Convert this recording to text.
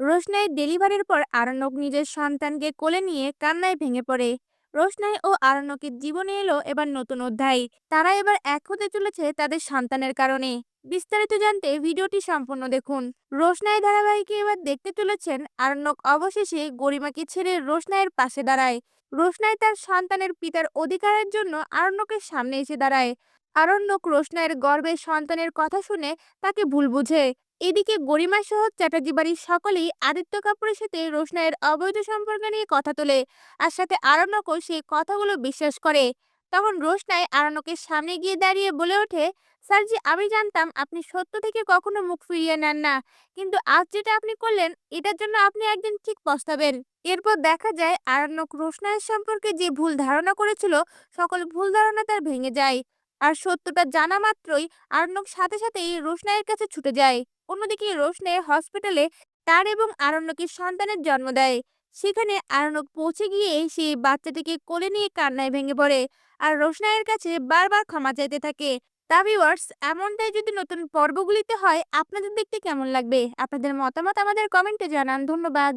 রোশনাইয়ের ডেলিভারির পর আরণ্যক নিজের সন্তানকে কোলে নিয়ে কান্নায় ভেঙে পড়ে। রোশনাই ও আরণ্যকের জীবনে এলো এবার নতুন অধ্যায়। তারা এবার এক হতে চলেছে তাদের সন্তানের কারণে। বিস্তারিত জানতে ভিডিওটি সম্পূর্ণ দেখুন। রোশনাই ধারাবাহিকে এবার দেখতে চলেছেন আরণ্যক অবশেষে গরিমাকে ছেড়ে রোশনাইয়ের পাশে দাঁড়ায়। রোশনাই তার সন্তানের পিতার অধিকারের জন্য আরণ্যকের সামনে এসে দাঁড়ায়। আরণ্যক রোশনাইয়ের গর্ভের সন্তানের কথা শুনে তাকে ভুল বুঝে। এদিকে গরিমা সহ চ্যাটার্জি বাড়ির সকলেই আদিত্য কাপুরের সাথে রোশনাইয়ের অবৈধ সম্পর্ক নিয়ে কথা তোলে আর সাথে আরণ্যকও সেই কথাগুলো বিশ্বাস করে। তখন রোশনাই আরণ্যকের সামনে গিয়ে দাঁড়িয়ে বলে ওঠে স্যারজি আমি জানতাম আপনি সত্য থেকে কখনো মুখ ফিরিয়ে নেন না, কিন্তু আজ যেটা আপনি করলেন এটার জন্য আপনি একদিন ঠিক পস্তাবেন। এরপর দেখা যায় আরণ্যক রোশনায়ের সম্পর্কে যে ভুল ধারণা করেছিল, সকল ভুল ধারণা তার ভেঙে যায়। আর সত্যটা জানা মাত্রই আরণ্যক সাথে সাথেই রোশনাইয়ের কাছে ছুটে যায়। অন্যদিকে রোশনে হসপিটালে তার এবং আরণ্যকের সন্তানের জন্ম দেয়। সেখানে আরণ্যক পৌঁছে গিয়ে সেই বাচ্চাটিকে কোলে নিয়ে কান্নায় ভেঙে পড়ে আর রোশনাইয়ের কাছে বারবার ক্ষমা চাইতে থাকে। তা ভিউয়ার্স, এমনটাই যদি নতুন পর্বগুলিতে হয়, আপনাদের দেখতে কেমন লাগবে? আপনাদের মতামত আমাদের কমেন্টে জানান। ধন্যবাদ।